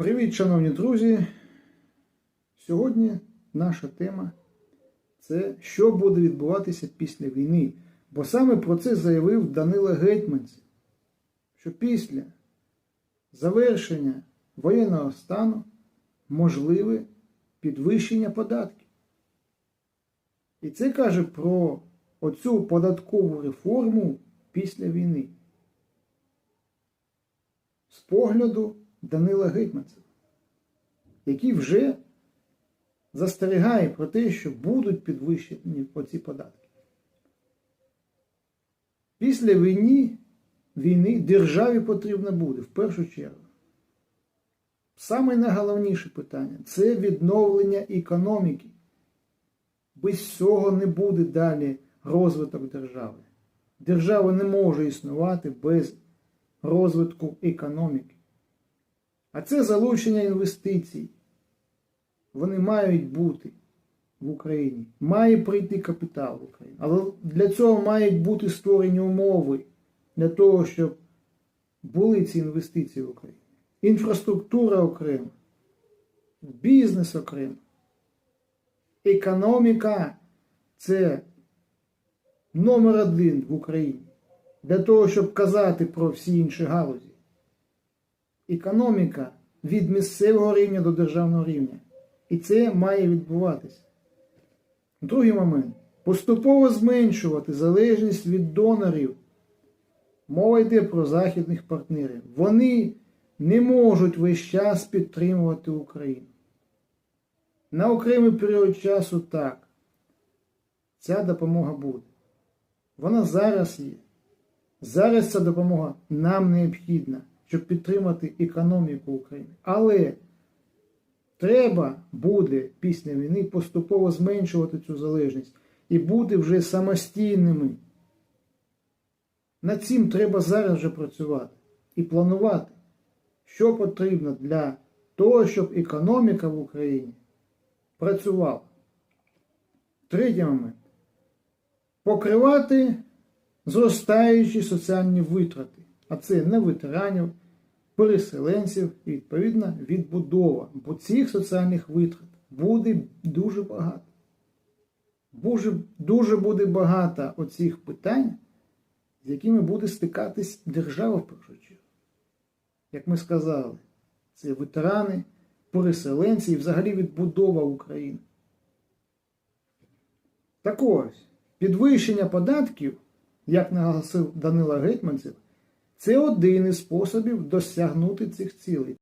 Привіт, шановні друзі! Сьогодні наша тема це що буде відбуватися після війни. Бо саме про це заявив Данила Гетьманцев, що після завершення воєнного стану можливе підвищення податків. І це каже про оцю податкову реформу після війни. З погляду Данила Гетьманцева, який вже застерігає про те, що будуть підвищені оці податки. Після війни, війни державі потрібно буде в першу чергу. Саме найголовніше питання це відновлення економіки. Без цього не буде далі розвиток держави. Держава не може існувати без розвитку економіки. А це залучення інвестицій. Вони мають бути в Україні. Має прийти капітал в Україну. Але для цього мають бути створені умови для того, щоб були ці інвестиції в Україні. Інфраструктура окрема, бізнес окремо. Економіка це номер один в Україні. Для того, щоб казати про всі інші галузі. Економіка від місцевого рівня до державного рівня. І це має відбуватися. Другий момент. Поступово зменшувати залежність від донорів. Мова йде про західних партнерів. Вони не можуть весь час підтримувати Україну. На окремий період часу так. Ця допомога буде. Вона зараз є. Зараз ця допомога нам необхідна, щоб підтримати економіку України. Але треба буде після війни поступово зменшувати цю залежність і бути вже самостійними. Над цим треба зараз вже працювати і планувати, що потрібно для того, щоб економіка в Україні працювала. Третій момент. Покривати зростаючі соціальні витрати, а це не ветеранів, переселенців і, відповідно, відбудова. Бо цих соціальних витрат буде дуже багато. Дуже, дуже буде багато оцих питань, з якими буде стикатись держава в першу чергу. Як ми сказали, це ветерани, переселенці і взагалі відбудова України. Так ось, підвищення податків, як наголосив Данила Гетьманцев, це один із способів досягнути цих цілей.